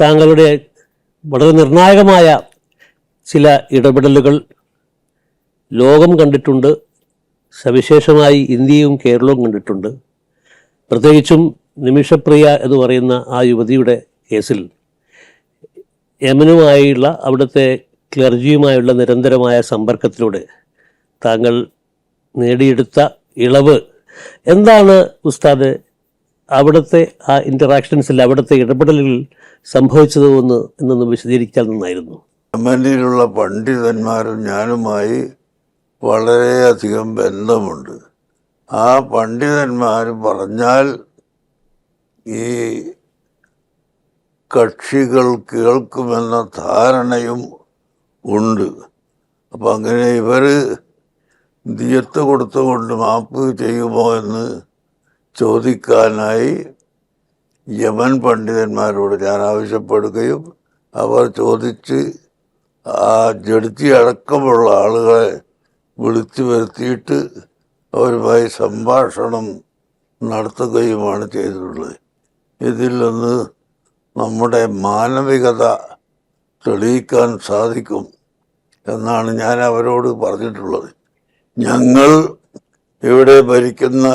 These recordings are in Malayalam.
താങ്കളുടെ വളരെ നിർണായകമായ ചില ഇടപെടലുകൾ ലോകം കണ്ടിട്ടുണ്ട് സവിശേഷമായി ഇന്ത്യയും കേരളവും കണ്ടിട്ടുണ്ട്. പ്രത്യേകിച്ചും നിമിഷപ്രിയ എന്ന് പറയുന്ന ആ യുവതിയുടെ കേസിൽ യമനുമായുള്ള അവിടുത്തെ ക്ലർജിയുമായുള്ള നിരന്തരമായ സമ്പർക്കത്തിലൂടെ താങ്കൾ നേടിയെടുത്ത ഇളവ് എന്താണ് ഉസ്താദ്? അവിടുത്തെ ആ ഇന്ററാക്ഷൻസിൽ അവിടുത്തെ ഇടപെടലുകൾ സംഭവിച്ചത് എന്ന് എന്നൊന്ന് വിശദീകരിച്ചാൽ നന്നായിരുന്നു. ജർമ്മനിയിലുള്ള പണ്ഡിതന്മാരും ഞാനുമായി വളരെയധികം ബന്ധമുണ്ട്. ആ പണ്ഡിതന്മാർ പറഞ്ഞാൽ ഈ കക്ഷികൾ കേൾക്കുമെന്ന ധാരണയും ഉണ്ട്. അപ്പം അങ്ങനെ ഇവർ ദിയത്ത് കൊടുത്തുകൊണ്ട് മാപ്പ് ചെയ്യുമോ എന്ന് ചോദിക്കാനായി യമൻ പണ്ഡിതന്മാരോട് ഞാൻ ആവശ്യപ്പെടുകയും അവർ ചോദിച്ച് ആ ജഡ്ജി അടക്കമുള്ള ആളുകളെ വിളിച്ചു വരുത്തിയിട്ട് അവരുമായി സംഭാഷണം നടത്തുകയുമാണ് ചെയ്തിട്ടുള്ളത്. ഇതിൽ നിന്ന് നമ്മുടെ മാനവികത തെളിയിക്കാൻ സാധിക്കും എന്നാണ് ഞാൻ അവരോട് പറഞ്ഞിട്ടുള്ളത്. ഞങ്ങൾ ഇവിടെ ഭരിക്കുന്ന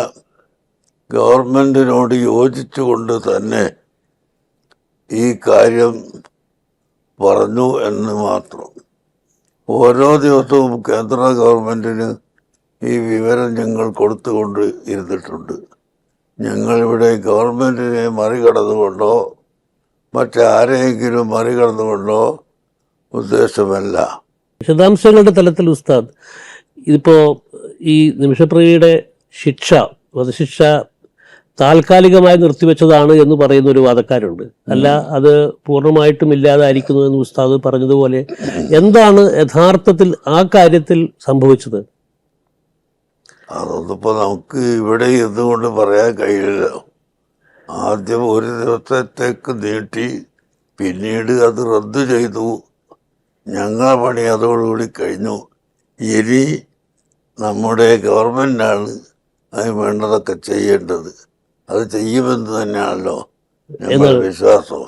ഗവൺമെന്റിനോട് യോജിച്ചുകൊണ്ട് തന്നെ ഈ കാര്യം പറഞ്ഞു എന്ന് മാത്രം. ഓരോ ദിവസവും കേന്ദ്ര ഗവൺമെന്റിന് ഈ വിവരം ഞങ്ങൾ കൊടുത്തുകൊണ്ട് ഇരുന്നിട്ടുണ്ട്. ഞങ്ങളിവിടെ ഗവൺമെന്റിനെ മറികടന്നുകൊണ്ടോ മറ്റാരെയെങ്കിലും മറികടന്നുകൊണ്ടോ ഉദ്ദേശമല്ല. വിശദാംശങ്ങളുടെ തലത്തിൽ ഉസ്താദ് ഇതിപ്പോൾ ഈ നിമിഷപ്രിയയുടെ ശിക്ഷ വധശിക്ഷ താൽക്കാലികമായി നിർത്തിവെച്ചതാണ് എന്ന് പറയുന്ന ഒരു വാദക്കാരുണ്ട്. അല്ല അത് പൂർണമായിട്ടും ഇല്ലാതായിരിക്കുന്നു എന്ന് ഉസ്താദ് പറഞ്ഞതുപോലെ എന്താണ് യഥാർത്ഥത്തിൽ ആ കാര്യത്തിൽ സംഭവിച്ചത്? അതൊന്നിപ്പോൾ നമുക്ക് ഇവിടെ എന്തുകൊണ്ട് പറയാൻ കഴിയില്ല. ആദ്യം ഒരു ദിവസത്തേക്ക് നീട്ടി പിന്നീട് അത് റദ്ദു ചെയ്തു. ഞങ്ങൾ പണി അതോടുകൂടി കഴിഞ്ഞു. ഇനി നമ്മുടെ ഗവൺമെന്റാണ് അതിന് വേണ്ടതൊക്കെ ചെയ്യേണ്ടത്. അത് ചെയ്യുമെന്ന് തന്നെയാണല്ലോ ഞങ്ങളുടെ വിശ്വാസം.